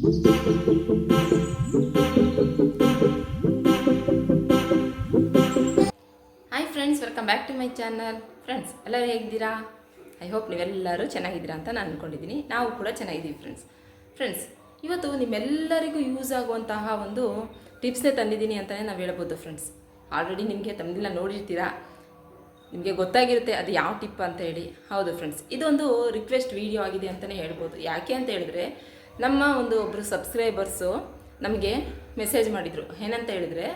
Hi friends welcome back to my channel friends ಎಲ್ಲರೂ ಹೇಗಿದ್ದೀರಾ? I hope ನೀವೆಲ್ಲರೂ ಚೆನ್ನಾಗಿದ್ದೀರಾ ಅಂತ ನಾನು ಅಂದ್ಕೊಂಡಿದ್ದೀನಿ ನಾವು ಕೂಡ ಚೆನ್ನಾಗಿದ್ದೀವಿ ಫ್ರೆಂಡ್ಸ್ ಫ್ರೆಂಡ್ಸ್ ಇವತ್ತು ನಿಮ್ಮೆಲ್ಲರಿಗೂ ಯೂಸ್ ಆಗುವಂತಹ ಒಂದು ಟಿಪ್ಸ್ನೇ ತಂದಿದ್ದೀನಿ ಅಂತಲೇ ನಾವು ಹೇಳ್ಬೋದು ಫ್ರೆಂಡ್ಸ್ ಆಲ್ರೆಡಿ ನಿಮಗೆ ತಂದಿಲ್ಲ ನೋಡಿರ್ತೀರಾ? ನಿಮಗೆ ಗೊತ್ತಾಗಿರುತ್ತೆ ಅದು ಯಾವ ಟಿಪ್ ಅಂತ ಹೇಳಿ. ಹೌದು ಫ್ರೆಂಡ್ಸ್ ಇದೊಂದು ರಿಕ್ವೆಸ್ಟ್ ವಿಡಿಯೋ ಆಗಿದೆ ಅಂತಲೇ ಹೇಳ್ಬೋದು. ಯಾಕೆ ಅಂತ ಹೇಳಿದ್ರೆ ನಮ್ಮ ಒಂದು ಒಬ್ಬರು ಸಬ್ಸ್ಕ್ರೈಬರ್ಸು ನಮಗೆ ಮೆಸೇಜ್ ಮಾಡಿದರು. ಏನಂತ ಹೇಳಿದ್ರೆ,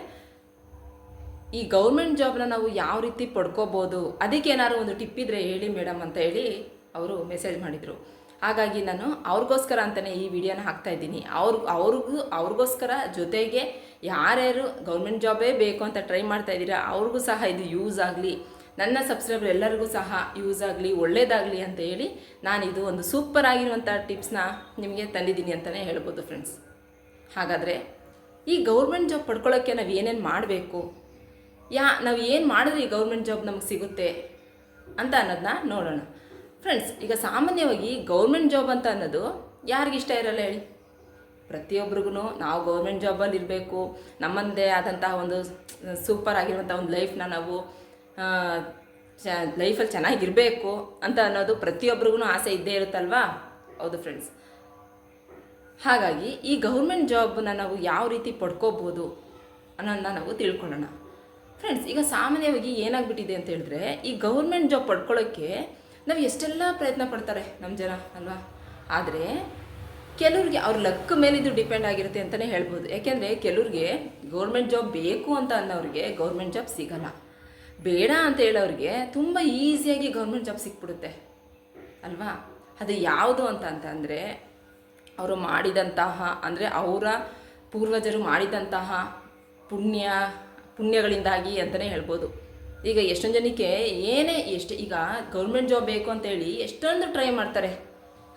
ಈ ಗೌರ್ಮೆಂಟ್ ಜಾಬ್ನ ನಾವು ಯಾವ ರೀತಿ ಪಡ್ಕೋಬೋದು, ಅದಕ್ಕೆ ಏನಾದ್ರು ಒಂದು ಟಿಪ್ ಇದ್ರೆ ಹೇಳಿ ಮೇಡಮ್ ಅಂತ ಹೇಳಿ ಅವರು ಮೆಸೇಜ್ ಮಾಡಿದರು. ಹಾಗಾಗಿ ನಾನು ಅವ್ರಿಗೋಸ್ಕರ ಅಂತಲೇ ಈ ವಿಡಿಯೋನ ಹಾಕ್ತಾ ಇದ್ದೀನಿ. ಅವ್ರ, ಅವ್ರಿಗೂ, ಅವ್ರಿಗೋಸ್ಕರ ಜೊತೆಗೆ ಯಾರ್ಯಾರು ಗೌರ್ಮೆಂಟ್ ಜಾಬೇ ಬೇಕು ಅಂತ ಟ್ರೈ ಮಾಡ್ತಾ ಇದ್ದೀರಾ, ಅವ್ರಿಗೂ ಸಹ ಇದು ಯೂಸ್ ಆಗಲಿ. ನನ್ನ ಸಬ್ಸ್ಕ್ರೈಬರ್ ಎಲ್ಲರಿಗೂ ಸಹ ಯೂಸ್ ಆಗಲಿ, ಒಳ್ಳೇದಾಗಲಿ ಅಂತ ಹೇಳಿ ನಾನಿದು ಒಂದು ಸೂಪರ್ ಆಗಿರುವಂಥ ಟಿಪ್ಸ್ನ ನಿಮಗೆ ತಂದಿದ್ದೀನಿ ಅಂತಲೇ ಹೇಳ್ಬೋದು ಫ್ರೆಂಡ್ಸ್ ಹಾಗಾದರೆ ಈ ಗೌರ್ಮೆಂಟ್ ಜಾಬ್ ಪಡ್ಕೊಳ್ಳೋಕ್ಕೆ ನಾವು ಏನೇನು ಮಾಡಬೇಕು? ಯಾ, ನಾವು ಏನು ಮಾಡಿದ್ರೆ ಈ ಗೌರ್ಮೆಂಟ್ ಜಾಬ್ ನಮಗೆ ಸಿಗುತ್ತೆ ಅಂತ ಅನ್ನೋದನ್ನ ನೋಡೋಣ. ಫ್ರೆಂಡ್ಸ್ ಈಗ ಸಾಮಾನ್ಯವಾಗಿ ಗೌರ್ಮೆಂಟ್ ಜಾಬ್ ಅಂತ ಅನ್ನೋದು ಯಾರಿಗಿಷ್ಟ ಇರಲ್ಲ ಹೇಳಿ? ಪ್ರತಿಯೊಬ್ರಿಗೂ ನಾವು ಗೌರ್ಮೆಂಟ್ ಜಾಬಲ್ಲಿ ಇರಬೇಕು ನಮ್ಮದೇ ಆದಂತಹ ಒಂದು ಸೂಪರ್ ಆಗಿರುವಂಥ ಒಂದು ಲೈಫ್ನ ನಾವು ಚ ಲೈಫಲ್ಲಿ ಚೆನ್ನಾಗಿರಬೇಕು ಅಂತ ಅನ್ನೋದು ಪ್ರತಿಯೊಬ್ಬರಿಗೂ ಆಸೆ ಇದ್ದೇ ಇರುತ್ತಲ್ವಾ? ಹೌದು ಫ್ರೆಂಡ್ಸ್ ಹಾಗಾಗಿ ಈ ಗೌರ್ಮೆಂಟ್ ಜಾಬ್ನ ನಾವು ಯಾವ ರೀತಿ ಪಡ್ಕೋಬೋದು ಅನ್ನೋದನ್ನ ನಾವು ತಿಳ್ಕೊಳ್ಳೋಣ. ಫ್ರೆಂಡ್ಸ್ ಈಗ ಸಾಮಾನ್ಯವಾಗಿ ಏನಾಗ್ಬಿಟ್ಟಿದೆ ಅಂತ ಹೇಳಿದ್ರೆ, ಈ ಗೌರ್ಮೆಂಟ್ ಜಾಬ್ ಪಡ್ಕೊಳ್ಳೋಕ್ಕೆ ನಾವು ಎಷ್ಟೆಲ್ಲ ಪ್ರಯತ್ನ ಪಡ್ತಾರೆ ನಮ್ಮ ಜನ, ಅಲ್ವಾ? ಆದರೆ ಕೆಲವ್ರಿಗೆ ಅವ್ರ ಲಕ್ ಮೇಲೆ ಇದು ಡಿಪೆಂಡ್ ಆಗಿರುತ್ತೆ ಅಂತಲೇ ಹೇಳ್ಬೋದು. ಯಾಕೆಂದರೆ ಕೆಲವ್ರಿಗೆ ಗೌರ್ಮೆಂಟ್ ಜಾಬ್ ಬೇಕು ಅಂತ ಅನ್ನೋರಿಗೆ ಗೌರ್ಮೆಂಟ್ ಜಾಬ್ ಸಿಗಲ್ಲ. ಬೇಡ ಅಂತ ಹೇಳೋರಿಗೆ ತುಂಬ ಈಸಿಯಾಗಿ ಗೌರ್ಮೆಂಟ್ ಜಾಬ್ ಸಿಕ್ಬಿಡುತ್ತೆ. ಅಲ್ವಾ? ಅದು ಯಾವುದು ಅಂತ ಅಂತಂದರೆ ಅವರು ಮಾಡಿದಂತಹ, ಅಂದರೆ ಅವರ ಪೂರ್ವಜರು ಮಾಡಿದಂತಹ ಪುಣ್ಯ, ಪುಣ್ಯಗಳಿಂದಾಗಿ ಅಂತಲೇ ಹೇಳ್ಬೋದು. ಈಗ ಎಷ್ಟೊಂದು ಜನಕ್ಕೆ ಏನೇ ಎಷ್ಟು, ಈಗ ಗೌರ್ಮೆಂಟ್ ಜಾಬ್ ಬೇಕು ಅಂತೇಳಿ ಎಷ್ಟೊಂದು ಟ್ರೈ ಮಾಡ್ತಾರೆ.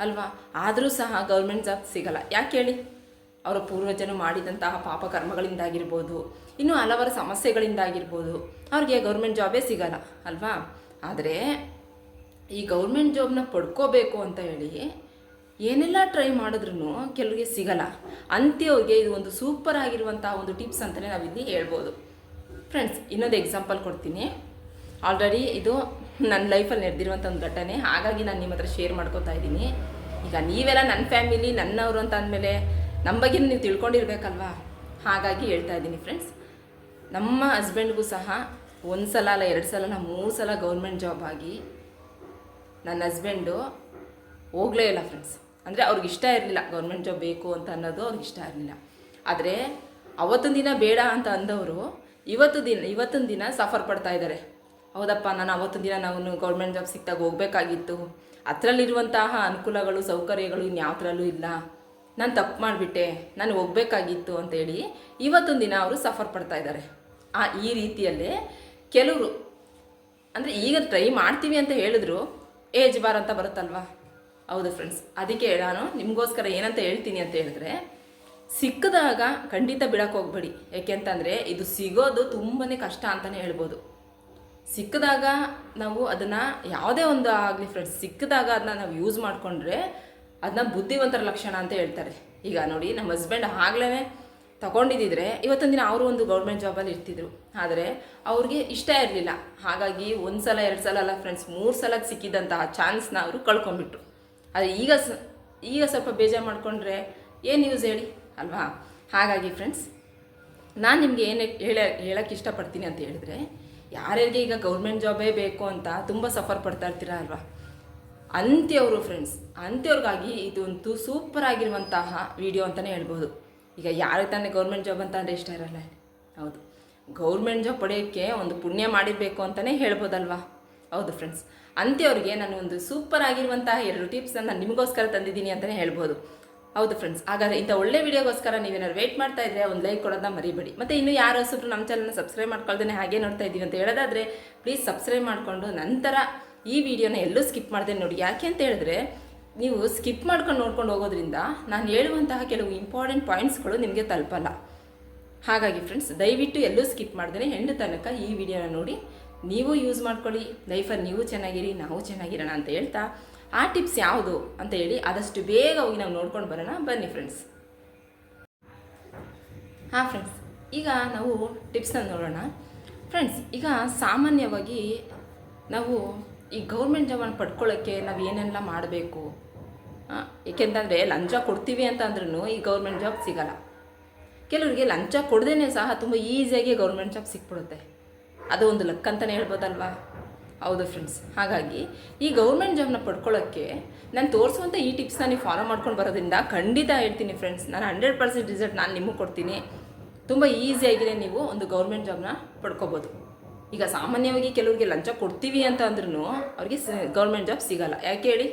ಅಲ್ವಾ? ಆದರೂ ಸಹ ಗೌರ್ಮೆಂಟ್ ಜಾಬ್ ಸಿಗಲ್ಲ. ಯಾಕೆ ಹೇಳಿ? ಅವರ ಪೂರ್ವಜರು ಮಾಡಿದಂತಹ ಪಾಪ ಕರ್ಮಗಳಿಂದಾಗಿರ್ಬೋದು ಇನ್ನೂ ಹಲವಾರು ಸಮಸ್ಯೆಗಳಿಂದಾಗಿರ್ಬೋದು, ಅವ್ರಿಗೆ ಗೌರ್ಮೆಂಟ್ ಜಾಬೇ ಸಿಗಲ್ಲ, ಅಲ್ವಾ? ಆದರೆ ಈ ಗೌರ್ಮೆಂಟ್ ಜಾಬ್ನ ಪಡ್ಕೋಬೇಕು ಅಂತ ಹೇಳಿ ಏನೆಲ್ಲ ಟ್ರೈ ಮಾಡಿದ್ರೂ ಕೆಲವರಿಗೆ ಸಿಗಲ್ಲ. ಅಂತ್ಯವ್ರಿಗೆ ಇದು ಒಂದು ಸೂಪರ್ ಆಗಿರುವಂತಹ ಒಂದು ಟಿಪ್ಸ್ ಅಂತಲೇ ನಾವಿಲ್ಲಿ ಹೇಳ್ಬೋದು. ಫ್ರೆಂಡ್ಸ್ ಇನ್ನೊಂದು ಎಕ್ಸಾಂಪಲ್ ಕೊಡ್ತೀನಿ. ಆಲ್ರೆಡಿ ಇದು ನನ್ನ ಲೈಫಲ್ಲಿ ನಡೆದಿರುವಂಥ ಒಂದು ಘಟನೆ. ಹಾಗಾಗಿ ನಾನು ನಿಮ್ಮ ಹತ್ರ ಶೇರ್ ಮಾಡ್ಕೋತಾ ಇದ್ದೀನಿ. ಈಗ ನೀವೆಲ್ಲ ನನ್ನ ಫ್ಯಾಮಿಲಿ ನನ್ನವರು ಅಂತ ಅಂದಮೇಲೆ ನಮ್ಮ ಬಗ್ಗೆ ನೀವು ತಿಳ್ಕೊಂಡಿರ್ಬೇಕಲ್ವಾ? ಹಾಗಾಗಿ ಹೇಳ್ತಾ ಇದ್ದೀನಿ ಫ್ರೆಂಡ್ಸ್ ನಮ್ಮ ಹಸ್ಬೆಂಡ್ಗೂ ಸಹ ಒಂದು ಸಲ ಅಲ್ಲ ಎರಡು ಸಲ ನಾ ಮೂರು ಸಲ ಗೌರ್ಮೆಂಟ್ ಜಾಬ್ ಆಗಿ ನನ್ನ ಹಸ್ಬೆಂಡು ಹೋಗಲೇ ಇಲ್ಲ ಫ್ರೆಂಡ್ಸ್ ಅಂದರೆ ಅವ್ರಿಗೆ ಇಷ್ಟ ಇರಲಿಲ್ಲ ಗೌರ್ಮೆಂಟ್ ಜಾಬ್ ಬೇಕು ಅಂತ ಅನ್ನೋದು ಅವ್ರಿಗೆ ಇಷ್ಟ ಇರಲಿಲ್ಲ. ಆದರೆ ಅವತ್ತೊಂದು ದಿನ ಬೇಡ ಅಂತ ಅಂದವರು ಇವತ್ತು ದಿನ ಇವತ್ತೊಂದು ದಿನ ಸಫರ್ ಪಡ್ತಾ ಇದ್ದಾರೆ. ಹೌದಪ್ಪ, ನಾನು ಅವತ್ತೊಂದು ದಿನ ನಾವು ಗೌರ್ಮೆಂಟ್ ಜಾಬ್ ಸಿಕ್ತಾಗ ಹೋಗಬೇಕಾಗಿತ್ತು. ಅದರಲ್ಲಿರುವಂತಹ ಅನುಕೂಲಗಳು, ಸೌಕರ್ಯಗಳು ಇನ್ಯಾವುದ್ರಲ್ಲೂ ಇಲ್ಲ. ನಾನು ತಪ್ಪು ಮಾಡಿಬಿಟ್ಟೆ, ನಾನು ಹೋಗ್ಬೇಕಾಗಿತ್ತು ಅಂತೇಳಿ ಇವತ್ತೊಂದು ದಿನ ಅವರು ಸಫರ್ ಪಡ್ತಾ ಇದ್ದಾರೆ. ಆ, ಈ ರೀತಿಯಲ್ಲೇ ಕೆಲವರು, ಅಂದರೆ ಈಗ ಟ್ರೈ ಮಾಡ್ತೀವಿ ಅಂತ ಹೇಳಿದ್ರು ಏಜ್ ಬಾರ್ ಅಂತ ಬರುತ್ತಲ್ವಾ? ಹೌದು ಫ್ರೆಂಡ್ಸ್ ಅದಕ್ಕೆ ನಾನು ನಿಮಗೋಸ್ಕರ ಏನಂತ ಹೇಳ್ತೀನಿ ಅಂತ ಹೇಳಿದ್ರೆ, ಸಿಕ್ಕದಾಗ ಖಂಡಿತ ಬಿಡಕ್ಕೆ ಹೋಗ್ಬೇಡಿ. ಯಾಕೆಂತಂದರೆ ಇದು ಸಿಗೋದು ತುಂಬಾ ಕಷ್ಟ ಅಂತಲೇ ಹೇಳ್ಬೋದು. ಸಿಕ್ಕಿದಾಗ ನಾವು ಅದನ್ನು ಯಾವುದೇ ಒಂದು ಆಗಲಿ ಫ್ರೆಂಡ್ಸ್ ಸಿಕ್ಕಿದಾಗ ಅದನ್ನ ನಾವು ಯೂಸ್ ಮಾಡಿಕೊಂಡ್ರೆ ಅದನ್ನ ಬುದ್ಧಿವಂತರ ಲಕ್ಷಣ ಅಂತ ಹೇಳ್ತಾರೆ. ಈಗ ನೋಡಿ, ನಮ್ಮ ಹಸ್ಬೆಂಡ್ ಆಗ್ಲೇ ತಗೊಂಡಿದ್ದಿದ್ರೆ ಇವತ್ತೊಂದು ದಿನ ಅವರು ಒಂದು ಗೌರ್ಮೆಂಟ್ ಜಾಬಲ್ಲಿ ಇರ್ತಿದ್ರು. ಆದರೆ ಅವ್ರಿಗೆ ಇಷ್ಟ ಇರಲಿಲ್ಲ. ಹಾಗಾಗಿ ಒಂದು ಸಲ, ಎರಡು ಸಲ ಅಲ್ಲ ಫ್ರೆಂಡ್ಸ್ ಮೂರು ಸಲ ಸಿಕ್ಕಿದ್ದಂತಹ ಚಾನ್ಸ್ನ ಅವರು ಕಳ್ಕೊಂಡ್ಬಿಟ್ರು. ಆದರೆ ಈಗ ಸ, ಈಗ ಸ್ವಲ್ಪ ಬೇಜಾರು ಮಾಡಿಕೊಂಡ್ರೆ ಏನು ಯೂಸ್ ಹೇಳಿ? ಅಲ್ವಾ? ಹಾಗಾಗಿ ಫ್ರೆಂಡ್ಸ್ ನಾನು ನಿಮಗೆ ಏನು ಹೇಳ ಹೇಳೋಕ್ಕೆ ಇಷ್ಟಪಡ್ತೀನಿ ಅಂತ ಹೇಳಿದ್ರೆ, ಯಾರ್ಯಾರಿಗೆ ಈಗ ಗೌರ್ಮೆಂಟ್ ಜಾಬೇ ಬೇಕು ಅಂತ ತುಂಬ ಸಫರ್ ಪಡ್ತಾ ಇರ್ತೀರಾ ಅಲ್ವಾ? ಅಂತ್ಯವರು ಫ್ರೆಂಡ್ಸ್ ಅಂತ್ಯವ್ರಿಗಾಗಿ ಇದೊಂದು ಸೂಪರ್ ಆಗಿರುವಂತಹ ವಿಡಿಯೋ ಅಂತಲೇ ಹೇಳ್ಬೋದು ಈಗ ಯಾರಿಗೆ ತಾನೇ ಗೌರ್ಮೆಂಟ್ ಜಾಬ್ ಅಂತ ಅಂದರೆ ಇಷ್ಟ ಇರಲ್ಲ. ಹೌದು. ಗೌರ್ಮೆಂಟ್ ಜಾಬ್ ಪಡೆಯೋಕ್ಕೆ ಒಂದು ಪುಣ್ಯ ಮಾಡಿರಬೇಕು ಅಂತಲೇ ಹೇಳ್ಬೋದಲ್ವಾ? ಹೌದು ಫ್ರೆಂಡ್ಸ್ ಅಂತ್ಯವ್ರಿಗೆ ನಾನು ಒಂದು ಸೂಪರ್ ಆಗಿರುವಂತಹ ಎರಡು ಟಿಪ್ಸನ್ನು ನಾನು ನಿಮಗೋಸ್ಕರ ತಂದಿದ್ದೀನಿ ಅಂತಲೇ ಹೇಳ್ಬೋದು. ಹೌದು ಫ್ರೆಂಡ್ಸ್ ಹಾಗಾದ್ರೆ ಇಂಥ ಒಳ್ಳೆ ವಿಡಿಯೋಗೋಸ್ಕರ ನೀವೇನಾದ್ರು ವೇಟ್ ಮಾಡ್ತಾ ಇದ್ರೆ ಒಂದು ಲೈಕ್ ಕೊಡೋದನ್ನ ಮರಿಬೇಡಿ. ಮತ್ತು ಇನ್ನು ಯಾರು ಹೊಸಬ್ರು ನಮ್ಮ ಚಾನಲ್ನ ಸಬ್ಸ್ಕ್ರೈಬ್ ಮಾಡ್ಕೊಳ್ದೇ ಹಾಗೆ ನೋಡ್ತಾ ಇದ್ದೀವಿ ಅಂತ ಹೇಳೋದಾದ್ರೆ ಪ್ಲೀಸ್ ಸಬ್ಸ್ಕ್ರೈಬ್ ಮಾಡಿಕೊಂಡು ನಂತರ ಈ ವಿಡಿಯೋನ ಎಲ್ಲೂ ಸ್ಕಿಪ್ ಮಾಡಿದೆ ನೋಡಿ. ಯಾಕೆ ಅಂತ ಹೇಳಿದ್ರೆ, ನೀವು ಸ್ಕಿಪ್ ಮಾಡ್ಕೊಂಡು ನೋಡ್ಕೊಂಡು ಹೋಗೋದ್ರಿಂದ ನಾನು ಹೇಳುವಂತಹ ಕೆಲವು ಇಂಪಾರ್ಟೆಂಟ್ ಪಾಯಿಂಟ್ಸ್ಗಳು ನಿಮಗೆ ತಲುಪಲ್ಲ. ಹಾಗಾಗಿ ಫ್ರೆಂಡ್ಸ್, ದಯವಿಟ್ಟು ಎಲ್ಲೂ ಸ್ಕಿಪ್ ಮಾಡ್ದೇ ಹೆಣ್ಣು ತನಕ ಈ ವಿಡಿಯೋನ ನೋಡಿ. ನೀವು ಯೂಸ್ ಮಾಡ್ಕೊಳ್ಳಿ. ಲೈಫಲ್ಲಿ ನೀವು ಚೆನ್ನಾಗಿರಿ, ನಾವು ಚೆನ್ನಾಗಿರೋಣ ಅಂತ ಹೇಳ್ತಾ, ಆ ಟಿಪ್ಸ್ ಯಾವುದು ಅಂತ ಹೇಳಿ ಆದಷ್ಟು ಬೇಗ ಹೋಗಿ ನಾವು ನೋಡ್ಕೊಂಡು ಬರೋಣ. ಬನ್ನಿ ಫ್ರೆಂಡ್ಸ್. ಹಾಂ ಫ್ರೆಂಡ್ಸ್, ಈಗ ನಾವು ಟಿಪ್ಸ್ನ ನೋಡೋಣ. ಫ್ರೆಂಡ್ಸ್, ಈಗ ಸಾಮಾನ್ಯವಾಗಿ ನಾವು ಈ ಗೌರ್ಮೆಂಟ್ ಜಾಬನ್ನು ಪಡ್ಕೊಳ್ಳೋಕ್ಕೆ ನಾವು ಏನೆಲ್ಲ ಮಾಡಬೇಕು? ಏಕೆಂತಂದರೆ ಲಂಚ ಕೊಡ್ತೀವಿ ಅಂತ ಅಂದ್ರೂ ಈ ಗೌರ್ಮೆಂಟ್ ಜಾಬ್ ಸಿಗಲ್ಲ. ಕೆಲವರಿಗೆ ಲಂಚ ಕೊಡದೇನೆ ಸಹ ತುಂಬ ಈಸಿಯಾಗಿ ಗೌರ್ಮೆಂಟ್ ಜಾಬ್ ಸಿಕ್ಬಿಡುತ್ತೆ. ಅದು ಒಂದು ಲಕ್ ಅಂತಲೇ ಹೇಳ್ಬೋದಲ್ವಾ? ಹೌದು ಫ್ರೆಂಡ್ಸ್ ಹಾಗಾಗಿ ಈ ಗೌರ್ಮೆಂಟ್ ಜಾಬ್ನ ಪಡ್ಕೊಳ್ಳೋಕ್ಕೆ ನಾನು ತೋರಿಸುವಂಥ ಈ ಟಿಪ್ಸ್ನ ನೀವು ಫಾಲೋ ಮಾಡ್ಕೊಂಡು ಬರೋದ್ರಿಂದ ಖಂಡಿತ ಹೇಳ್ತೀನಿ ಫ್ರೆಂಡ್ಸ್ ನಾನು ಹಂಡ್ರೆಡ್ ಪರ್ಸೆಂಟ್ ರಿಸಲ್ಟ್ ನಾನು ನಿಮಗೆ ಕೊಡ್ತೀನಿ. ತುಂಬ ಈಸಿಯಾಗಿಯೇ ನೀವು ಒಂದು ಗೌರ್ಮೆಂಟ್ ಜಾಬ್ನ ಪಡ್ಕೋಬೋದು. ಈಗ ಸಾಮಾನ್ಯವಾಗಿ ಕೆಲವರಿಗೆ ಲಂಚ ಕೊಡ್ತೀವಿ ಅಂತ ಅಂದ್ರೂ ಅವ್ರಿಗೆ ಗೌರ್ಮೆಂಟ್ ಜಾಬ್ ಸಿಗಲ್ಲ. ಯಾಕೆ ಹೇಳಿ?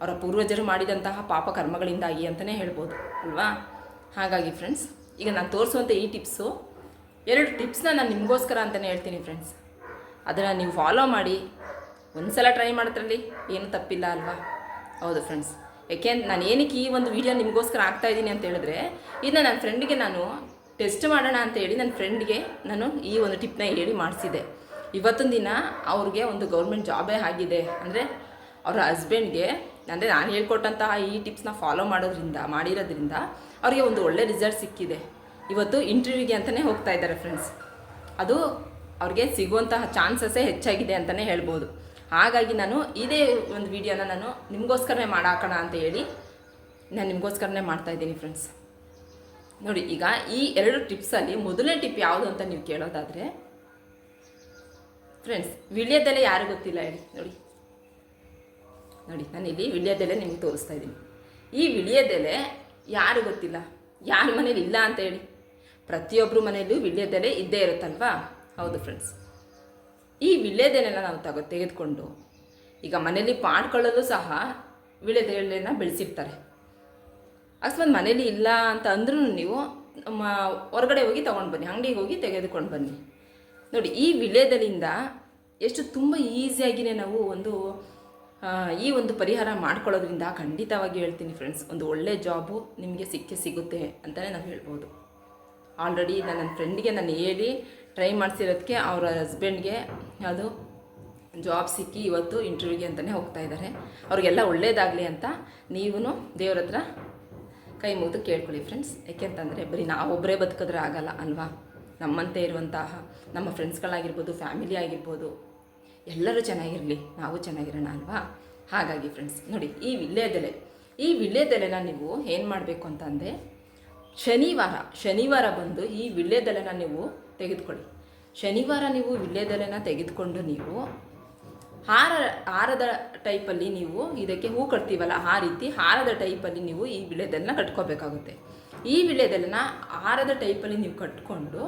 ಅವರ ಪೂರ್ವಜರು ಮಾಡಿದಂತಹ ಪಾಪ ಕರ್ಮಗಳಿಂದಾಗಿ ಅಂತಲೇ ಹೇಳ್ಬೋದು, ಅಲ್ವಾ? ಹಾಗಾಗಿ ಫ್ರೆಂಡ್ಸ್ ಈಗ ನಾನು ತೋರಿಸುವಂಥ ಈ ಟಿಪ್ಸು ಎರಡು ಟಿಪ್ಸ್ನ ನಾನು ನಿಮಗೋಸ್ಕರ ಅಂತಲೇ ಹೇಳ್ತೀನಿ ಫ್ರೆಂಡ್ಸ್ ಅದನ್ನು ನೀವು ಫಾಲೋ ಮಾಡಿ. ಒಂದು ಸಲ ಟ್ರೈ ಮಾಡಿದ್ರಲ್ಲಿ ಏನು ತಪ್ಪಿಲ್ಲ, ಅಲ್ವಾ? ಹೌದು ಫ್ರೆಂಡ್ಸ್ ಯಾಕೆ ನಾನು ಏನಕ್ಕೆ ಈ ಒಂದು ವಿಡಿಯೋ ನಿಮಗೋಸ್ಕರ ಆಗ್ತಾ ಇದ್ದೀನಿ ಅಂತ ಹೇಳಿದ್ರೆ ಇದನ್ನ ನನ್ನ ಫ್ರೆಂಡಿಗೆ ನಾನು ಟೆಸ್ಟ್ ಮಾಡೋಣ ಅಂತ ಹೇಳಿ ನನ್ನ ಫ್ರೆಂಡ್ಗೆ ನಾನು ಈ ಒಂದು ಟಿಪ್ನ ಹೇಳಿ ಮಾಡಿಸಿದೆ ಇವತ್ತೊಂದು ದಿನ ಅವ್ರಿಗೆ ಒಂದು ಗೌರ್ಮೆಂಟ್ ಜಾಬೇ ಆಗಿದೆ. ಅಂದರೆ ಅವರ ಹಸ್ಬೆಂಡ್ಗೆ, ಅಂದರೆ ನಾನು ಹೇಳ್ಕೊಟ್ಟಂತಹ ಈ ಟಿಪ್ಸ್ನ ಫಾಲೋ ಮಾಡೋದ್ರಿಂದ, ಮಾಡಿರೋದ್ರಿಂದ ಅವರಿಗೆ ಒಂದು ಒಳ್ಳೆ ರಿಸಲ್ಟ್ ಸಿಕ್ಕಿದೆ. ಇವತ್ತು ಇಂಟರ್ವ್ಯೂಗೆ ಅಂತಲೇ ಹೋಗ್ತಾ ಇದ್ದಾರೆ ಫ್ರೆಂಡ್ಸ್ ಅದು ಅವ್ರಿಗೆ ಸಿಗುವಂತಹ ಚಾನ್ಸಸ್ಸೇ ಹೆಚ್ಚಾಗಿದೆ ಅಂತಲೇ ಹೇಳ್ಬೋದು. ಹಾಗಾಗಿ ನಾನು ಇದೇ ಒಂದು ವಿಡಿಯೋನ ನಾನು ನಿಮಗೋಸ್ಕರನೇ ಮಾಡಾಕೋಣ ಅಂತ ಹೇಳಿ ನಾನು ನಿಮಗೋಸ್ಕರನೇ ಮಾಡ್ತಾ ಇದ್ದೀನಿ ಫ್ರೆಂಡ್ಸ್ ನೋಡಿ, ಈಗ ಈ ಎರಡು ಟಿಪ್ಸಲ್ಲಿ ಮೊದಲನೇ ಟಿಪ್ ಯಾವುದು ಅಂತ ನೀವು ಕೇಳೋದಾದರೆ ಫ್ರೆಂಡ್ಸ್ ವಿಳ್ಯದೆಲೆ ಯಾರು ಗೊತ್ತಿಲ್ಲ ಹೇಳಿ, ನೋಡಿ. ನೋಡಿ ನಾನು ಇಲ್ಲಿ ವಿಳ್ಯದೆಲೆ ನಿಮಗೆ ತೋರಿಸ್ತಾ ಇದ್ದೀನಿ. ಈ ವಿಳ್ಯದೆಲೆ ಯಾರು ಗೊತ್ತಿಲ್ಲ? ಯಾರ ಮನೇಲಿ ಇಲ್ಲ ಅಂತ ಹೇಳಿ. ಪ್ರತಿಯೊಬ್ಬರು ಮನೆಯಲ್ಲೂ ವಿಳ್ಯದೆಲೆ ಇದ್ದೇ ಇರುತ್ತಲ್ವಾ? ಹೌದು ಫ್ರೆಂಡ್ಸ್ ಈ ವಿಳ್ಯದೆಲೆನ ನಾವು ತಗೋ, ತೆಗೆದುಕೊಂಡು, ಈಗ ಮನೇಲಿ ಪಾಡ್ಕೊಳ್ಳಲು ಸಹ ವಿಳ್ಯದೆಲೆನ ಬೆಳೆಸಿರ್ತಾರೆ. ಅಕಸ್ಮಾತ್ ಮನೇಲಿ ಇಲ್ಲ ಅಂತ ಅಂದ್ರೂ ನೀವು ಹೊರಗಡೆ ಹೋಗಿ ತೊಗೊಂಡು ಬನ್ನಿ, ಅಂಗಡಿಗೆ ಹೋಗಿ ತೆಗೆದುಕೊಂಡು ಬನ್ನಿ. ನೋಡಿ, ಈ ವಿಳ್ಯದಲ್ಲಿಂದ ಎಷ್ಟು ತುಂಬ ಈಸಿಯಾಗಿಯೇ ನಾವು ಒಂದು ಈ ಒಂದು ಪರಿಹಾರ ಮಾಡ್ಕೊಳ್ಳೋದ್ರಿಂದ ಖಂಡಿತವಾಗಿ ಹೇಳ್ತೀನಿ ಫ್ರೆಂಡ್ಸ್ ಒಂದು ಒಳ್ಳೆ ಜಾಬು ನಿಮಗೆ ಸಿಕ್ಕೇ ಸಿಗುತ್ತೆ ಅಂತಲೇ ನಾವು ಹೇಳ್ಬೋದು. ಆಲ್ರೆಡಿ ನಾನು ನನ್ನ ಫ್ರೆಂಡ್ಗೆ ನಾನು ಹೇಳಿ ಟ್ರೈ ಮಾಡಿಸಿರೋದಕ್ಕೆ ಅವರ ಹಸ್ಬೆಂಡ್ಗೆ ಅದು ಜಾಬ್ ಸಿಕ್ಕಿ ಇವತ್ತು ಇಂಟರ್ವ್ಯೂಗೆ ಅಂತಲೇ ಹೋಗ್ತಾ ಇದ್ದಾರೆ ಅವ್ರಿಗೆಲ್ಲ ಒಳ್ಳೆಯದಾಗಲಿ ಅಂತ ನೀವು ದೇವ್ರ ಹತ್ರ ಕೈ ಮುಗಿದು ಕೇಳ್ಕೊಳ್ಳಿ ಫ್ರೆಂಡ್ಸ್ ಯಾಕೆಂತಂದರೆ ಬರೀ ನಾವೊಬ್ಬರೇ ಬದುಕಿದ್ರೆ ಆಗಲ್ಲ ಅಲ್ವಾ? ನಮ್ಮಂತೆ ಇರುವಂತಹ ನಮ್ಮ ಫ್ರೆಂಡ್ಸ್ಗಳಾಗಿರ್ಬೋದು ಫ್ಯಾಮಿಲಿ ಆಗಿರ್ಬೋದು, ಎಲ್ಲರೂ ಚೆನ್ನಾಗಿರಲಿ, ನಾವು ಚೆನ್ನಾಗಿರೋಣ ಅಲ್ವಾ? ಹಾಗಾಗಿ ಫ್ರೆಂಡ್ಸ್ ನೋಡಿ, ಈ ವಿಳ್ಯದೆಲೆ ಈ ವಿಳ್ಯದೆಲೆನ ನೀವು ಏನು ಮಾಡಬೇಕು ಅಂತಂದರೆ, ಶನಿವಾರ ಶನಿವಾರ ಬಂದು ಈ ವಿಳ್ಯದೆಲೆನ ನೀವು ತೆಗೆದುಕೊಳ್ಳಿ. ಶನಿವಾರ ನೀವು ವಿಳ್ಯದೆಲೆನ ತೆಗೆದುಕೊಂಡು ನೀವು ಹಾರ, ಹಾರದ ಟೈಪಲ್ಲಿ ನೀವು ಇದಕ್ಕೆ ಹೂ ಕಟ್ತೀವಲ್ಲ, ಆ ರೀತಿ ಹಾರದ ಟೈಪಲ್ಲಿ ನೀವು ಈ ವಿಳ್ಯದೆಲೆನ ಕಟ್ಕೋಬೇಕಾಗುತ್ತೆ. ಈ ವಿಳ್ಯದೆಲೆನ ಹಾರದ ಟೈಪಲ್ಲಿ ನೀವು ಕಟ್ಕೊಂಡು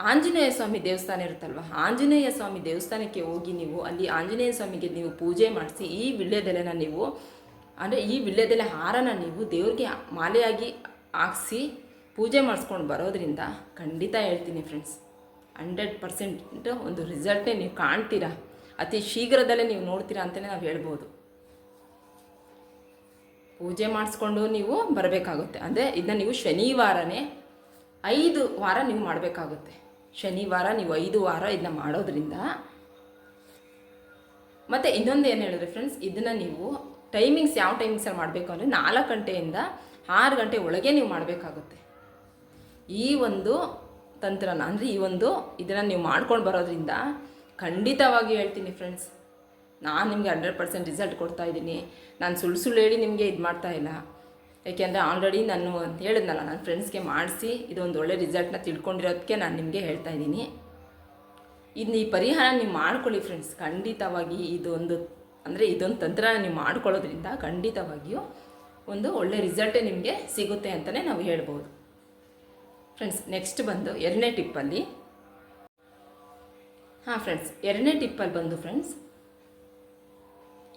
ಆಂಜನೇಯ ಸ್ವಾಮಿ ದೇವಸ್ಥಾನ ಇರುತ್ತಲ್ವ, ಆಂಜನೇಯ ಸ್ವಾಮಿ ದೇವಸ್ಥಾನಕ್ಕೆ ಹೋಗಿ ನೀವು ಅಲ್ಲಿ ಆಂಜನೇಯ ಸ್ವಾಮಿಗೆ ನೀವು ಪೂಜೆ ಮಾಡಿಸಿ ಈ ವಿಳ್ಯದೆಲೆನ ನೀವು, ಅಂದರೆ ಈ ವಿಳ್ಯದೆಲೆ ಹಾರನ ನೀವು ದೇವ್ರಿಗೆ ಮಾಲೆಯಾಗಿ ಹಾಕ್ಸಿ ಪೂಜೆ ಮಾಡಿಸ್ಕೊಂಡು ಬರೋದ್ರಿಂದ ಖಂಡಿತ ಹೇಳ್ತೀನಿ ಫ್ರೆಂಡ್ಸ್ ಹಂಡ್ರೆಡ್ ಪರ್ಸೆಂಟ್ ಒಂದು ರಿಸಲ್ಟೇ ನೀವು ಕಾಣ್ತೀರಾ? ಅತಿ ಶೀಘ್ರದಲ್ಲೇ ನೀವು ನೋಡ್ತೀರಾ ಅಂತಲೇ ನಾವು ಹೇಳ್ಬೋದು. ಪೂಜೆ ಮಾಡಿಸ್ಕೊಂಡು ನೀವು ಬರಬೇಕಾಗುತ್ತೆ. ಅಂದರೆ ಇದನ್ನ ನೀವು ಶನಿವಾರನೇ ಐದು ವಾರ ನೀವು ಮಾಡಬೇಕಾಗುತ್ತೆ. ಶನಿವಾರ ನೀವು ಐದು ವಾರ ಇದನ್ನ ಮಾಡೋದ್ರಿಂದ. ಮತ್ತು ಇನ್ನೊಂದು ಏನು ಹೇಳಿದ್ರೆ ಫ್ರೆಂಡ್ಸ್ ಇದನ್ನು ನೀವು ಟೈಮಿಂಗ್ಸ್ ಯಾವ ಟೈಮಿಂಗ್ಸಲ್ಲಿ ಮಾಡಬೇಕು ಅಂದರೆ ನಾಲ್ಕು ಗಂಟೆಯಿಂದ ಆರು ಗಂಟೆ ಒಳಗೆ ನೀವು ಮಾಡಬೇಕಾಗುತ್ತೆ. ಈ ಒಂದು ತಂತ್ರನ, ಅಂದರೆ ಈ ಒಂದು ಇದನ್ನು ನೀವು ಮಾಡ್ಕೊಂಡು ಬರೋದ್ರಿಂದ ಖಂಡಿತವಾಗಿ ಹೇಳ್ತೀನಿ ಫ್ರೆಂಡ್ಸ್ ನಾನು ನಿಮಗೆ ಹಂಡ್ರೆಡ್ ಪರ್ಸೆಂಟ್ ರಿಸಲ್ಟ್ ಕೊಡ್ತಾ ಇದ್ದೀನಿ. ನಾನು ಸುಳ್ಳು ಸುಳ್ಳು ಹೇಳಿ ನಿಮಗೆ ಇದು ಮಾಡ್ತಾ ಇಲ್ಲ. ಏಕೆಂದರೆ ಆಲ್ರೆಡಿ ನಾನು ಹೇಳಿದ್ನಲ್ಲ ನನ್ನ ಫ್ರೆಂಡ್ಸ್ಗೆ ಮಾಡಿಸಿ ಇದೊಂದು ಒಳ್ಳೆ ರಿಸಲ್ಟ್ನ ತಿಳ್ಕೊಂಡಿರೋದಕ್ಕೆ ನಾನು ನಿಮಗೆ ಹೇಳ್ತಾ ಇದ್ದೀನಿ. ಇನ್ನು ಈ ಪರಿಹಾರ ನೀವು ಮಾಡ್ಕೊಳ್ಳಿ ಫ್ರೆಂಡ್ಸ್ ಖಂಡಿತವಾಗಿ ಇದೊಂದು, ಅಂದರೆ ಇದೊಂದು ತಂತ್ರ ನೀವು ಮಾಡ್ಕೊಳ್ಳೋದ್ರಿಂದ ಖಂಡಿತವಾಗಿಯೂ ಒಂದು ಒಳ್ಳೆ ರಿಸಲ್ಟೇ ನಿಮಗೆ ಸಿಗುತ್ತೆ ಅಂತಲೇ ನಾವು ಹೇಳ್ಬೋದು. ಫ್ರೆಂಡ್ಸ್ ನೆಕ್ಸ್ಟ್ ಬಂದು ಎರಡನೇ ಟಿಪ್ಪಲ್ಲಿ. ಹಾಂ ಫ್ರೆಂಡ್ಸ್ ಎರಡನೇ ಟಿಪ್ಪಲ್ಲಿ ಬಂದು ಫ್ರೆಂಡ್ಸ್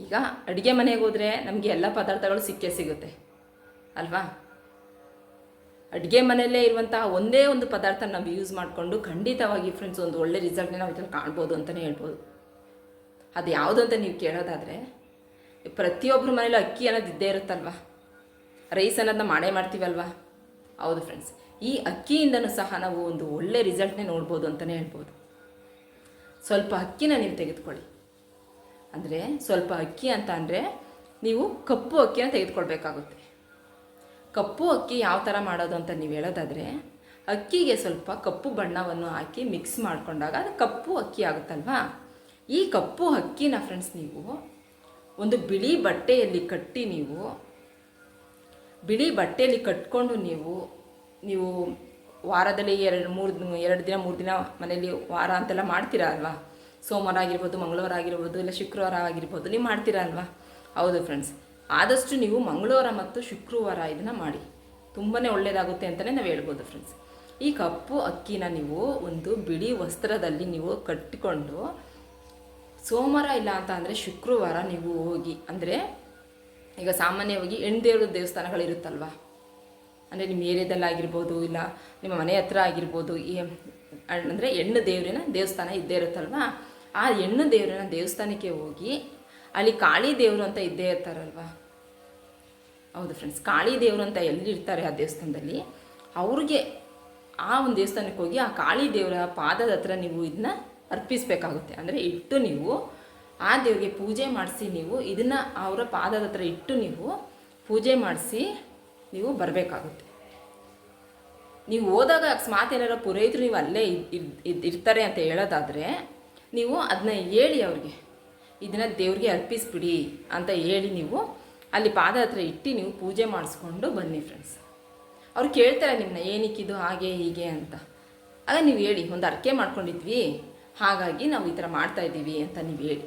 ಈಗ ಅಡುಗೆ ಮನೆಗೆ ಹೋದರೆ ನಮಗೆ ಎಲ್ಲ ಪದಾರ್ಥಗಳು ಸಿಕ್ಕೇ ಸಿಗುತ್ತೆ, ಅಲ್ವಾ? ಅಡುಗೆ ಮನೆಯಲ್ಲೇ ಇರುವಂತಹ ಒಂದೇ ಒಂದು ಪದಾರ್ಥ ನಾವು ಯೂಸ್ ಮಾಡಿಕೊಂಡು ಖಂಡಿತವಾಗಿ ಫ್ರೆಂಡ್ಸ್ ಒಂದು ಒಳ್ಳೆ ರಿಸಲ್ಟ್ನ ನಾವು ಇದನ್ನು ಕಾಣ್ಬೋದು ಅಂತಲೇ ಹೇಳ್ಬೋದು. ಅದು ಯಾವುದು ಅಂತ ನೀವು ಕೇಳೋದಾದರೆ ಪ್ರತಿಯೊಬ್ಬರ ಮನೇಲೂ ಅಕ್ಕಿ ಅನ್ನೋದು ಇದ್ದೇ ಇರುತ್ತಲ್ವ? ರೈಸ್ ಅನ್ನೋದನ್ನ ಮಾಡೇ ಮಾಡ್ತೀವಲ್ವಾ? ಹೌದು ಫ್ರೆಂಡ್ಸ್ ಈ ಅಕ್ಕಿಯಿಂದನೂ ಸಹ ನಾವು ಒಂದು ಒಳ್ಳೆ ರಿಸಲ್ಟ್ನೇ ನೋಡ್ಬೋದು ಅಂತಲೇ ಹೇಳ್ಬೋದು. ಸ್ವಲ್ಪ ಅಕ್ಕಿನ ನೀವು ತೆಗೆದುಕೊಳ್ಳಿ. ಅಂದರೆ ಸ್ವಲ್ಪ ಅಕ್ಕಿ ಅಂತ ಅಂದರೆ ನೀವು ಕಪ್ಪು ಅಕ್ಕಿನ ತೆಗೆದುಕೊಳ್ಬೇಕಾಗುತ್ತೆ. ಕಪ್ಪು ಅಕ್ಕಿ ಯಾವ ಥರ ಮಾಡೋದು ಅಂತ ನೀವು ಹೇಳೋದಾದರೆ, ಅಕ್ಕಿಗೆ ಸ್ವಲ್ಪ ಕಪ್ಪು ಬಣ್ಣವನ್ನು ಹಾಕಿ ಮಿಕ್ಸ್ ಮಾಡಿಕೊಂಡಾಗ ಅದು ಕಪ್ಪು ಅಕ್ಕಿ ಆಗುತ್ತಲ್ವಾ? ಈ ಕಪ್ಪು ಅಕ್ಕಿನ ಫ್ರೆಂಡ್ಸ್ ನೀವು ಒಂದು ಬಿಳಿ ಬಟ್ಟೆಯಲ್ಲಿ ಕಟ್ಟಿ ನೀವು, ಬಿಳಿ ಬಟ್ಟೆಯಲ್ಲಿ ಕಟ್ಕೊಂಡು ನೀವು ನೀವು ವಾರದಲ್ಲಿ ಎರಡು ಮೂರು ಎರಡು ದಿನ, ಮೂರು ದಿನ ಮನೆಯಲ್ಲಿ ವಾರ ಅಂತೆಲ್ಲ ಮಾಡ್ತೀರಾ ಅಲ್ವಾ? ಸೋಮವಾರ ಆಗಿರ್ಬೋದು, ಮಂಗಳವಾರ ಆಗಿರ್ಬೋದು, ಇಲ್ಲ ಶುಕ್ರವಾರ ಆಗಿರ್ಬೋದು, ನೀವು ಮಾಡ್ತೀರಾ ಅಲ್ವಾ? ಹೌದು ಫ್ರೆಂಡ್ಸ್ ಆದಷ್ಟು ನೀವು ಮಂಗಳವಾರ ಮತ್ತು ಶುಕ್ರವಾರ ಇದನ್ನು ಮಾಡಿ. ತುಂಬಾ ಒಳ್ಳೆಯದಾಗುತ್ತೆ ಅಂತಲೇ ನಾವು ಹೇಳ್ಬೋದು ಫ್ರೆಂಡ್ಸ್ ಈ ಕಪ್ಪು ಅಕ್ಕಿನ ನೀವು ಒಂದು ಬಿಳಿ ವಸ್ತ್ರದಲ್ಲಿ ನೀವು ಕಟ್ಟಿಕೊಂಡು ಸೋಮವಾರ ಇಲ್ಲ ಅಂತ ಅಂದರೆ ಶುಕ್ರವಾರ ನೀವು ಹೋಗಿ, ಅಂದರೆ ಈಗ ಸಾಮಾನ್ಯವಾಗಿ ಹೆಣ್ದೇವ್ರ ದೇವಸ್ಥಾನಗಳಿರುತ್ತಲ್ವ? ಅಂದರೆ ನಿಮ್ಮ ಏರಿಯಾದಲ್ಲಾಗಿರ್ಬೋದು ಇಲ್ಲ ನಿಮ್ಮ ಮನೆ ಹತ್ರ ಆಗಿರ್ಬೋದು, ಈ ಅಂದರೆ ಹೆಣ್ಣು ದೇವರಿನ ದೇವಸ್ಥಾನ ಇದ್ದೇ ಇರುತ್ತಲ್ವಾ? ಆ ಹೆಣ್ಣು ದೇವರಿನ ದೇವಸ್ಥಾನಕ್ಕೆ ಹೋಗಿ ಅಲ್ಲಿ ಕಾಳಿ ದೇವರು ಅಂತ ಇದ್ದೇ ಇರ್ತಾರಲ್ವ? ಹೌದು ಫ್ರೆಂಡ್ಸ್ ಕಾಳಿ ದೇವರು ಅಂತ ಎಲ್ಲಿರ್ತಾರೆ ಆ ದೇವಸ್ಥಾನದಲ್ಲಿ? ಅವ್ರಿಗೆ ಆ ಒಂದು ದೇವಸ್ಥಾನಕ್ಕೆ ಹೋಗಿ ಆ ಕಾಳಿ ದೇವರ ಪಾದದ ಹತ್ರ ನೀವು ಇದನ್ನ ಅರ್ಪಿಸಬೇಕಾಗುತ್ತೆ. ಅಂದರೆ ಇಟ್ಟು ನೀವು ಆ ದೇವರಿಗೆ ಪೂಜೆ ಮಾಡಿಸಿ ನೀವು ಇದನ್ನು ಅವರ ಪಾದದ ಹತ್ರ ಇಟ್ಟು ನೀವು ಪೂಜೆ ಮಾಡಿಸಿ ನೀವು ಬರಬೇಕಾಗುತ್ತೆ. ನೀವು ಹೋದಾಗ ಅಕಸ್ಮಾತ್ ಏನಾರ ಪುರೋಹಿತರು ನೀವು ಅಲ್ಲೇ ಇರ್ತಾರೆ ಅಂತ ಹೇಳೋದಾದರೆ, ನೀವು ಅದನ್ನ ಹೇಳಿ ಅವ್ರಿಗೆ, ಇದನ್ನು ದೇವ್ರಿಗೆ ಅರ್ಪಿಸ್ಬಿಡಿ ಅಂತ ಹೇಳಿ ನೀವು ಅಲ್ಲಿ ಪಾದ ಹತ್ರ ಇಟ್ಟು ನೀವು ಪೂಜೆ ಮಾಡಿಸ್ಕೊಂಡು ಬನ್ನಿ ಫ್ರೆಂಡ್ಸ್ ಅವ್ರು ಕೇಳ್ತಾರೆ ನಿಮ್ಮನ್ನ ಏನಕ್ಕಿದು, ಹಾಗೆ, ಹೀಗೆ ಅಂತ. ಆಗ ನೀವು ಹೇಳಿ, ಒಂದು ಅರ್ಕೆ ಮಾಡ್ಕೊಂಡಿದ್ವಿ, ಹಾಗಾಗಿ ನಾವು ಈ ಥರ ಮಾಡ್ತಾ ಇದ್ದೀವಿ ಅಂತ ನೀವು ಹೇಳಿ.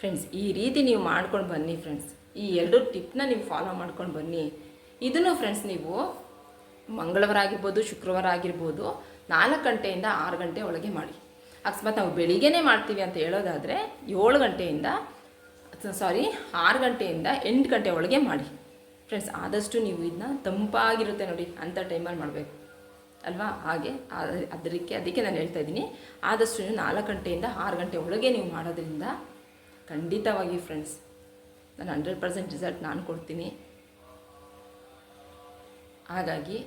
ಫ್ರೆಂಡ್ಸ್ ಈ ರೀತಿ ನೀವು ಮಾಡ್ಕೊಂಡು ಬನ್ನಿ ಫ್ರೆಂಡ್ಸ್ ಈ ಎರಡು ಟಿಪ್ನ ನೀವು ಫಾಲೋ ಮಾಡ್ಕೊಂಡು ಬನ್ನಿ. ಇದನ್ನು ಫ್ರೆಂಡ್ಸ್ ನೀವು ಮಂಗಳವಾರ ಆಗಿರ್ಬೋದು ಶುಕ್ರವಾರ ಆಗಿರ್ಬೋದು ನಾಲ್ಕು ಗಂಟೆಯಿಂದ ಆರು ಗಂಟೆ ಒಳಗೆ ಮಾಡಿ. ಅಕಸ್ಮಾತ್ ನಾವು ಬೆಳಿಗ್ಗೆನೇ ಮಾಡ್ತೀವಿ ಅಂತ ಹೇಳೋದಾದರೆ ಏಳು ಗಂಟೆಯಿಂದ ಸಾರಿ ಆರು ಗಂಟೆಯಿಂದ ಎಂಟು ಗಂಟೆ ಒಳಗೆ ಮಾಡಿ. ಫ್ರೆಂಡ್ಸ್ ಆದಷ್ಟು ನೀವು ಇದನ್ನ ತಂಪಾಗಿರುತ್ತೆ ನೋಡಿ ಅಂಥ ಟೈಮಲ್ಲಿ ಮಾಡಬೇಕು. ಅಲ್ವಾ? ಹಾಗೆ ಅದಕ್ಕೆ ಅದಕ್ಕೆ ನಾನು ಹೇಳ್ತಾ ಇದ್ದೀನಿ. ಆದಷ್ಟು ನೀವು ನಾಲ್ಕು ಗಂಟೆಯಿಂದ ಆರು ಗಂಟೆ ಒಳಗೆ ನೀವು ಮಾಡೋದ್ರಿಂದ ಖಂಡಿತವಾಗಿ ಫ್ರೆಂಡ್ಸ್ ನಾನು ಹಂಡ್ರೆಡ್ ಪರ್ಸೆಂಟ್ ರಿಸಲ್ಟ್ ನಾನು ಕೊಡ್ತೀನಿ. ಹಾಗಾಗಿ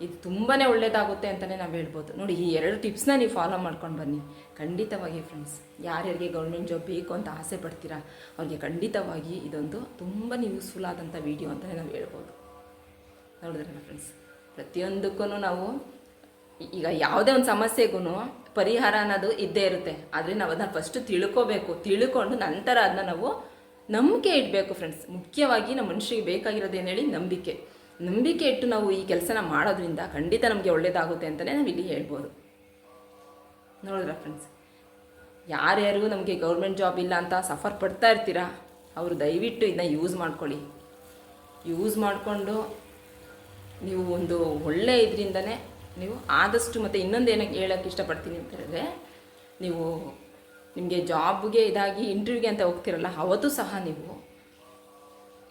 ಇದು ತುಂಬಾ ಒಳ್ಳೆಯದಾಗುತ್ತೆ ಅಂತಲೇ ನಾವು ಹೇಳ್ಬೋದು. ನೋಡಿ, ಈ ಎರಡು ಟಿಪ್ಸ್ನ ನೀವು ಫಾಲೋ ಮಾಡ್ಕೊಂಡು ಬನ್ನಿ. ಖಂಡಿತವಾಗಿ ಫ್ರೆಂಡ್ಸ್ ಯಾರ್ಯಾರಿಗೆ ಗೌರ್ಮೆಂಟ್ ಜಾಬ್ ಬೇಕು ಅಂತ ಆಸೆ ಪಡ್ತೀರಾ, ಅವ್ರಿಗೆ ಖಂಡಿತವಾಗಿ ಇದೊಂದು ತುಂಬಾ ಯೂಸ್ಫುಲ್ ಆದಂಥ ವಿಡಿಯೋ ಅಂತಲೇ ನಾವು ಹೇಳ್ಬೋದು. ನೋಡಿದ್ರಲ್ಲ ಫ್ರೆಂಡ್ಸ್ ಪ್ರತಿಯೊಂದಕ್ಕೂ ನಾವು ಈಗ ಯಾವುದೇ ಒಂದು ಸಮಸ್ಯೆಗೂ ಪರಿಹಾರ ಅನ್ನೋದು ಇದ್ದೇ ಇರುತ್ತೆ. ಆದರೆ ನಾವು ಅದನ್ನ ಫಸ್ಟ್ ತಿಳ್ಕೋಬೇಕು. ತಿಳ್ಕೊಂಡು ನಂತರ ಅದನ್ನ ನಾವು ನಂಬಿಕೆ ಇಡಬೇಕು ಫ್ರೆಂಡ್ಸ್ ಮುಖ್ಯವಾಗಿ ನಮ್ಮ ಮನುಷ್ಯರಿಗೆ ಏನು ಹೇಳಿ ನಂಬಿಕೆ. ನಂಬಿಕೆ ಇಟ್ಟು ನಾವು ಈ ಕೆಲಸನ ಮಾಡೋದ್ರಿಂದ ಖಂಡಿತ ನಮಗೆ ಒಳ್ಳೆಯದಾಗುತ್ತೆ ಅಂತಲೇ ನಾವು ಇಲ್ಲಿ ಹೇಳ್ಬೋದು. ನೋಡಿದ್ರ ಫ್ರೆಂಡ್ಸ್ ಯಾರ್ಯಾರು ನಮಗೆ ಗೌರ್ಮೆಂಟ್ ಜಾಬ್ ಇಲ್ಲ ಅಂತ ಸಫರ್ ಪಡ್ತಾ ಇರ್ತೀರಾ, ಅವರು ದಯವಿಟ್ಟು ಇದನ್ನ ಯೂಸ್ ಮಾಡ್ಕೊಳ್ಳಿ. ಯೂಸ್ ಮಾಡಿಕೊಂಡು ನೀವು ಒಂದು ಒಳ್ಳೆಯ ಇದರಿಂದನೇ ನೀವು ಆದಷ್ಟು ಮತ್ತು ಇನ್ನೊಂದು ಏನಕ್ಕೆ ಹೇಳೋಕ್ಕೆ ಇಷ್ಟಪಡ್ತೀನಿ ಅಂತ ಹೇಳಿದ್ರೆ, ನೀವು ನಿಮಗೆ ಜಾಬ್ಗೆ ಇದಾಗಿ ಇಂಟರ್ವ್ಯೂಗೆ ಅಂತ ಹೋಗ್ತಿರಲ್ಲ, ಅವತ್ತು ಸಹ ನೀವು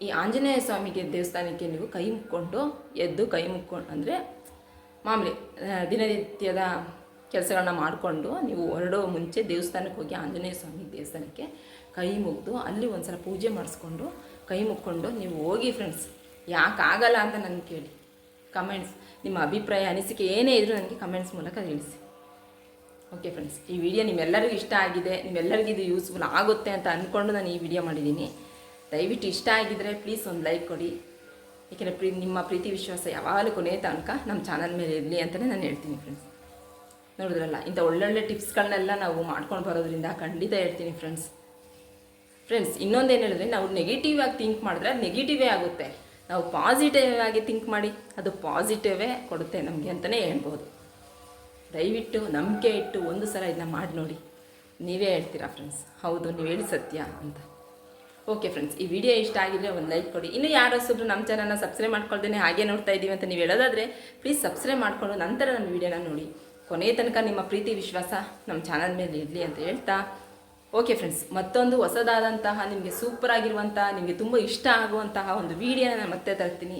ಈ ಆಂಜನೇಯ ಸ್ವಾಮಿಗೆ ದೇವಸ್ಥಾನಕ್ಕೆ ನೀವು ಕೈ ಮುಕ್ಕೊಂಡು ಎದ್ದು ಕೈ ಮುಕ್ಕೊಂಡು ಅಂದರೆ ಮಾಮೂಲಿ ದಿನನಿತ್ಯದ ಕೆಲಸಗಳನ್ನ ಮಾಡಿಕೊಂಡು ನೀವು ಹೊರಡೋ ಮುಂಚೆ ದೇವಸ್ಥಾನಕ್ಕೆ ಹೋಗಿ ಆಂಜನೇಯ ಸ್ವಾಮಿ ದೇವಸ್ಥಾನಕ್ಕೆ ಕೈ ಮುಗಿದು ಅಲ್ಲಿ ಒಂದು ಸಲ ಪೂಜೆ ಮಾಡಿಸ್ಕೊಂಡು ಕೈ ಮುಕ್ಕೊಂಡು ನೀವು ಹೋಗಿ ಫ್ರೆಂಡ್ಸ್ ಯಾಕೆ ಯಾಕಾಗಲ್ಲ ಅಂತ ನನಗೆ ಕೇಳಿ. ಕಮೆಂಟ್ಸ್ ನಿಮ್ಮ ಅಭಿಪ್ರಾಯ, ಅನಿಸಿಕೆ ಏನೇ ಇದ್ದರೂ ನನಗೆ ಕಮೆಂಟ್ಸ್ ಮೂಲಕ ತಿಳಿಸಿ. ಓಕೆ ಫ್ರೆಂಡ್ಸ್ ಈ ವಿಡಿಯೋ ನಿಮ್ಮೆಲ್ಲರಿಗೂ ಇಷ್ಟ ಆಗಿದೆ, ನಿಮ್ಮೆಲ್ಲರಿಗೂ ಇದು ಯೂಸ್ಫುಲ್ ಆಗುತ್ತೆ ಅಂತ ಅಂದ್ಕೊಂಡು ನಾನು ಈ ವಿಡಿಯೋ ಮಾಡಿದ್ದೀನಿ. ದಯವಿಟ್ಟು ಇಷ್ಟ ಆಗಿದ್ದರೆ ಪ್ಲೀಸ್ ಒಂದು ಲೈಕ್ ಕೊಡಿ. ಏಕೆಂದರೆ ಪ್ರೀ ನಿಮ್ಮ ಪ್ರೀತಿ ವಿಶ್ವಾಸ ಯಾವಾಗಲೂ ಕೊನೆಯ ತನಕ ನಮ್ಮ ಚಾನಲ್ ಮೇಲೆ ಇರಲಿ ಅಂತಲೇ ನಾನು ಹೇಳ್ತೀನಿ ಫ್ರೆಂಡ್ಸ್ ನೋಡಿದ್ರಲ್ಲ, ಇಂಥ ಒಳ್ಳೊಳ್ಳೆ ಟಿಪ್ಸ್ಗಳನ್ನೆಲ್ಲ ನಾವು ಮಾಡ್ಕೊಂಡು ಬರೋದ್ರಿಂದ ಖಂಡಿತ ಹೇಳ್ತೀನಿ ಫ್ರೆಂಡ್ಸ್ ಫ್ರೆಂಡ್ಸ್ ಇನ್ನೊಂದೇನು ಹೇಳಿದ್ರೆ, ನಾವು ನೆಗೆಟಿವ್ ಆಗಿ ಥಿಂಕ್ ಮಾಡಿದ್ರೆ ಅದು ನೆಗೆಟಿವೇ ಆಗುತ್ತೆ. ನಾವು ಪಾಸಿಟಿವ್ ಆಗಿ ಥಿಂಕ್ ಮಾಡಿ, ಅದು ಪಾಸಿಟಿವೇ ಕೊಡುತ್ತೆ ನಮಗೆ ಅಂತಲೇ ಹೇಳ್ಬೋದು. ದಯವಿಟ್ಟು ನಂಬಿಕೆ ಇಟ್ಟು ಒಂದು ಸಲ ಇದನ್ನ ಮಾಡಿ ನೋಡಿ. ನೀವೇ ಹೇಳ್ತೀರಾ ಫ್ರೆಂಡ್ಸ್ ಹೌದು, ನೀವು ಹೇಳಿ ಸತ್ಯ ಅಂತ. ಓಕೆ ಫ್ರೆಂಡ್ಸ್ ಈ ವಿಡಿಯೋ ಇಷ್ಟ ಆಗಿದ್ರೆ ಒಂದು ಲೈಕ್ ಕೊಡಿ. ಇನ್ನು ಯಾರೊಸೊಬ್ರು ನಮ್ಮ ಚಾನಲ್ನ ಸಬ್ಸ್ಕ್ರೈಬ್ ಮಾಡ್ಕೊಳ್ದೇನೆ ಹಾಗೆ ನೋಡ್ತಾ ಇದ್ದೀವಿ ಅಂತ ನೀವು ಹೇಳೋದಾದರೆ ಪ್ಲೀಸ್ ಸಬ್ಸ್ಕ್ರೈಬ್ ಮಾಡಿಕೊಂಡು ನಂತರ ನಮ್ಮ ವಿಡಿಯೋನ ನೋಡಿ. ಕೊನೆಯ ತನಕ ನಿಮ್ಮ ಪ್ರೀತಿ, ವಿಶ್ವಾಸ ನಮ್ಮ ಚಾನಲ್ ಮೇಲೆ ಇರಲಿ ಅಂತ ಹೇಳ್ತಾ. ಓಕೆ ಫ್ರೆಂಡ್ಸ್ ಮತ್ತೊಂದು ಹೊಸದಾದಂತಹ, ನಿಮಗೆ ಸೂಪರ್ ಆಗಿರುವಂತಹ ನಿಮಗೆ ತುಂಬ ಇಷ್ಟ ಆಗುವಂತಹ ಒಂದು ವಿಡಿಯೋನ ನಾನು ಮತ್ತೆ ತರ್ತೀನಿ.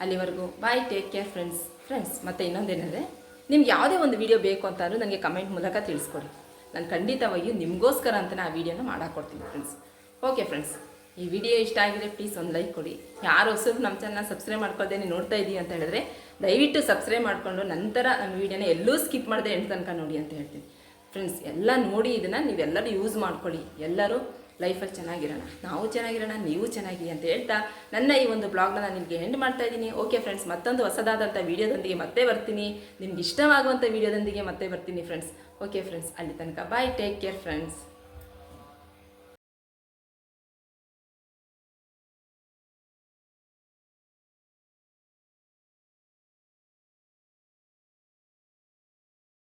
ಅಲ್ಲಿವರೆಗೂ bye take care friends friends ಮತ್ತು ಇನ್ನೊಂದೇನೆಂದರೆ, ನಿಮ್ಗೆ ಯಾವುದೇ ಒಂದು ವಿಡಿಯೋ ಬೇಕು ಅಂತಾದರೂ ನನಗೆ ಕಮೆಂಟ್ ಮೂಲಕ ತಿಳಿಸ್ಕೊಡಿ. ನಾನು ಖಂಡಿತವಾಗಿಯೂ ನಿಮಗೋಸ್ಕರ ಅಂತ ಆ ವಿಡಿಯೋನ ಮಾಡಾಕೊಡ್ತೀನಿ ಫ್ರೆಂಡ್ಸ್ ಓಕೆ ಫ್ರೆಂಡ್ಸ್ ಈ ವಿಡಿಯೋ ಇಷ್ಟ ಆಗಿದೆ ಪ್ಲೀಸ್ ಒಂದು ಲೈಕ್ ಕೊಡಿ. ಯಾರು ಹೊಸಬ್ರು ನಮ್ಮ ಚಾನಲ್ ಸಬ್ಸ್ಕ್ರೈಬ್ ಮಾಡ್ಕೊಳ್ದೇನೆ ನೋಡ್ತಾ ಇದ್ದೀವಿ ಅಂತ ಹೇಳಿದ್ರೆ, ದಯವಿಟ್ಟು ಸಬ್ಸ್ಕ್ರೈಬ್ ಮಾಡಿಕೊಂಡು ನಂತರ ನಮ್ಮ ವಿಡಿಯೋನ ಎಲ್ಲೂ ಸ್ಕಿಪ್ ಮಾಡದೆ ಎಂಟು ತನಕ ನೋಡಿ ಅಂತ ಹೇಳ್ತೀನಿ. ಫ್ರೆಂಡ್ಸ್ ಎಲ್ಲ ನೋಡಿ ಇದನ್ನು ನೀವೆಲ್ಲರೂ ಯೂಸ್ ಮಾಡ್ಕೊಳ್ಳಿ. ಎಲ್ಲರೂ ಲೈಫಲ್ಲಿ ಚೆನ್ನಾಗಿರೋಣ. ನಾವು ಚೆನ್ನಾಗಿರೋಣ, ನೀವು ಚೆನ್ನಾಗಿ ಅಂತ ಹೇಳ್ತಾ ನನ್ನ ಈ ಒಂದು ಬ್ಲಾಗ್ನ ನಾನು ನಿಮಗೆ ಎಂಡ್ ಮಾಡ್ತಾ ಇದ್ದೀನಿ ಓಕೆ ಫ್ರೆಂಡ್ಸ್ ಮತ್ತೊಂದು ಹೊಸದಾದಂಥ ವೀಡಿಯೋದೊಂದಿಗೆ ಮತ್ತೆ ಬರ್ತೀನಿ. ನಿಮ್ಗೆ ಇಷ್ಟವಾಗುವಂಥ ವೀಡಿಯೋದೊಂದಿಗೆ ಮತ್ತೆ ಬರ್ತೀನಿ ಫ್ರೆಂಡ್ಸ್ ಓಕೆ ಫ್ರೆಂಡ್ಸ್ ಅಲ್ಲಿ ತನಕ ಬಾಯ್ ಟೇಕ್ ಕೇರ್ ಫ್ರೆಂಡ್ಸ್